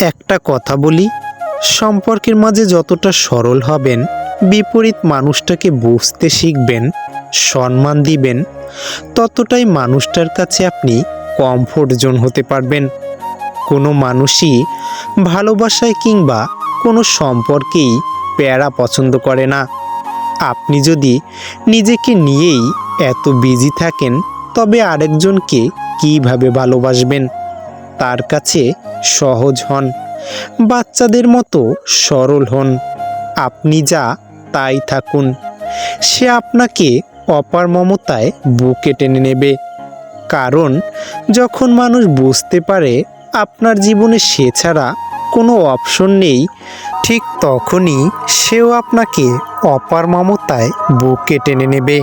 একটা কথা বলি, সম্পর্কের মাঝে যতটা সরল হবেন, বিপরীত মানুষটাকে বুঝতে শিখবেন, সম্মান দিবেন, ততটাই মানুষটার কাছে আপনি কমফোর্ট জোন হতে পারবেন। কোনো মানুষই ভালোবাসায় কিংবা কোনো সম্পর্কেই প্যারা পছন্দ করে না। আপনি যদি নিজেকে নিয়েই এত বিজি থাকেন, তবে আরেকজনকে কীভাবে ভালোবাসবেন? তার কাছে সহজ হন। বাচ্চাদের মতো সরল হন। আপনি যা তাই থাকুন। সে আপনাকে অপার মমতায় বুকে টেনে নেবে। কারণ যখন মানুষ বুঝতে পারে আপনার জীবনে সে ছাড়া কোনো অপশন নেই, ঠিক তখনই সেও আপনাকে অপার মমতায় বুকে টেনে নেবে।